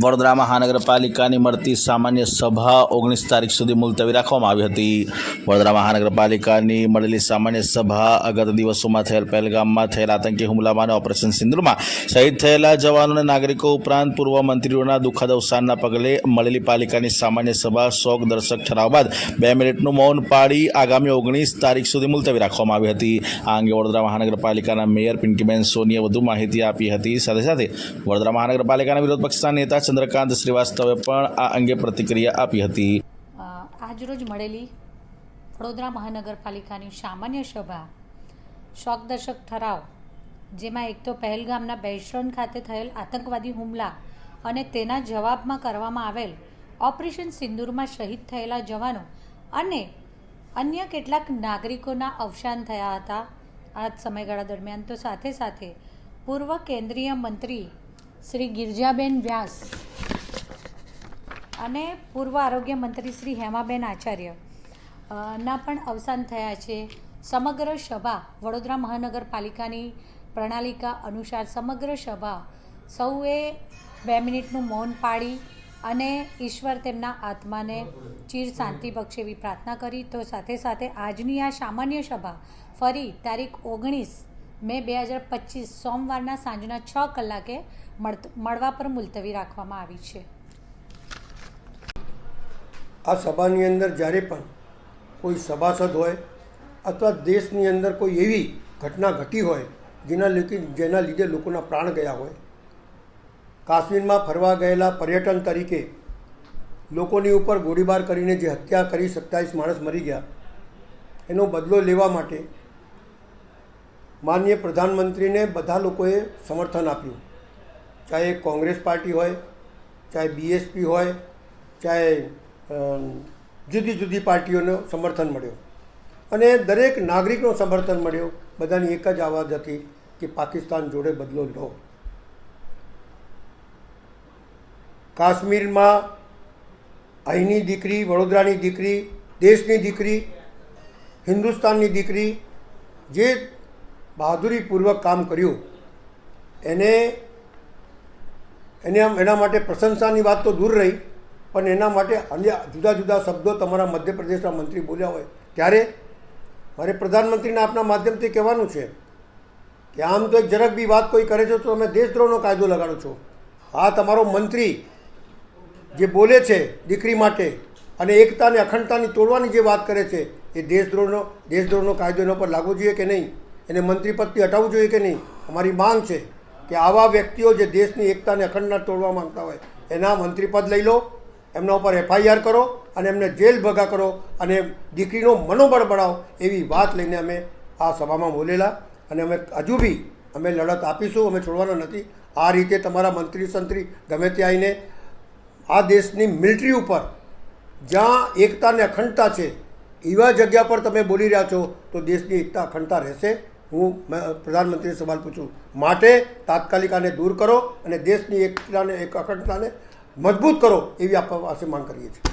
વડોદરા મહાનગરપાલિકાની મળતી સામાન્ય સભા ઓગણીસ તારીખ સુધી મુલતવી રાખવામાં આવી હતી. વડોદરા મહાનગરપાલિકાની મળેલી સામાન્ય સભા અગત દિવસોમાં થયેલ પહેલગામમાં થયેલ આતંકી હુમલામાં અને ઓપરેશન સિંદુરમાં શહીદ થયેલા જવાનો અને નાગરિકો ઉપરાંત પૂર્વ મંત્રીઓના દુઃખદ પગલે મળેલી પાલિકાની સામાન્ય સભા શોક દર્શક ઠરાવ બાદ બે મિનિટનું મૌન પાડી આગામી ઓગણીસ તારીખ સુધી મુલતવી રાખવામાં આવી હતી. આ અંગે વડોદરા મહાનગરપાલિકાના મેયર પિંકીબેન સોનીએ વધુ માહિતી આપી હતી. સાથે સાથે વડોદરા મહાનગરપાલિકાના વિરોધ પક્ષના નેતા ચંદ્રકાંત શ્રીવાસ્તવે પણ આ અંગે પ્રતિક્રિયા આપી હતી. આજરોજ મળેલી વડોદરા મહાનગરપાલિકાની સામાન્ય સભા શોકદર્શક ઠરાવ, જેમાં એક તો પહેલગામના બૈશ્રણ ખાતે થયેલ આતંકવાદી હુમલા અને તેના જવાબમાં કરવામાં આવેલ ઓપરેશન સિંદૂરમાં શહીદ થયેલા જવાનો અને અન્ય કેટલાક નાગરિકોના અવસાન થયા હતા. આ સમયગાળા દરમિયાન તો સાથે સાથે પૂર્વ કેન્દ્રીય મંત્રી શ્રી ગિરજાબેન વ્યાસ અને પૂર્વ આરોગ્ય મંત્રી શ્રી હેમાબેન આચાર્ય. ના પણ અવસાન થયા છે. સમગ્ર સભા વડોદરા મહાનગરપાલિકાની પ્રણાલિકા અનુસાર સમગ્ર સભા સૌએ બે મિનિટનું મૌન પાડી અને ઈશ્વર તેમના આત્માને ચીર શાંતિ બક્ષે એવી પ્રાર્થના કરી. તો સાથે સાથે આજની આ સામાન્ય સભા ફરી તારીખ ઓગણીસ મે બે હજાર પચીસ સોમવારના સાંજના છ કલાકે મળવા પર મુલતવી રાખવામાં આવી છે. આ સભાની અંદર જ્યારે પણ કોઈ સભાસદ હોય અથવા દેશની અંદર કોઈ એવી ઘટના ઘટી હોય જેના લીધે જેના લીધે લોકોના પ્રાણ ગયા હોય, કાશ્મીરમાં ફરવા ગયેલા પર્યટન તરીકે લોકોની ઉપર ગોળીબાર કરીને જે હત્યા કરી સત્યાવીસ માણસ મરી ગયા, એનો બદલો લેવા માટે માનનીય પ્રધાનમંત્રીને બધા લોકોએ સમર્થન આપ્યું. ચાહે કોંગ્રેસ પાર્ટી હોય, ચાહે બીએસપી હોય, ચાહે જુદી જુદી પાર્ટીઓનો સમર્થન મળ્યો. અને દરેક નાગરિકનો સમર્થન મળ્યો. બધાની એક જ આવાજ હતી કે પાકિસ્તાન જોડે બદલો લો. કાશ્મીરમાં અહીંની દીકરી, વડોદરાની દીકરી, દેશની દીકરી, હિન્દુસ્તાનની દીકરી, જે બહાદુરીપૂર્વક કામ કર્યું. એને એને એના માટે પ્રશંસાની વાત તો દૂર રહી, પણ એના માટે અન્ય જુદા જુદા શબ્દો તમારા મધ્યપ્રદેશના મંત્રી બોલ્યા હોય. ત્યારે મારે પ્રધાનમંત્રીને આપના માધ્યમથી કહેવાનું છે કે આમ તો એક જરાક બી વાત કોઈ કરે છે તો તમે દેશદ્રોહનો કાયદો લગાડો છો. આ તમારો મંત્રી જે બોલે છે દીકરી માટે અને એકતાને અખંડતાની તોડવાની જે વાત કરે છે, એ દેશદ્રોહનો દેશદ્રોહનો કાયદો એના પર લાગવો જોઈએ કે નહીં? એને મંત્રી પદથી હટાવવું જોઈએ કે નહીં? અમારી માંગ છે કે આવા વ્યક્તિઓ જે દેશની એકતાને અખંડતા તોડવા માંગતા હોય, એના મંત્રી પદ લઈ લો, એમના ઉપર એફઆઈઆર કરો અને એમને જેલ ભગા કરો અને દીકરીનો મનોબળ બળાવો એવી વાત લઈને અમે આ સભામાં બોલેલા અને અમે હજુ બી અમે લડત આપીશું, અમે છોડવાના નથી. આ રીતે તમારા મંત્રી સંત્રી ગમે ત્યાં આવીને આ દેશની મિલિટરી ઉપર જ્યાં એકતા અને અખંડતા છે, એવા જગ્યા પર તમે બોલી રહ્યા છો, તો દેશની એકતા અખંડતા રહેશે. હું પ્રધાનમંત્રીને સવાલ પૂછું. માટે તાત્કાલિક આને દૂર કરો અને દેશની એકતાને, એક અખંડતાને મજબૂત કરો એવી આપવા પાસે માંગ કરીએ છીએ.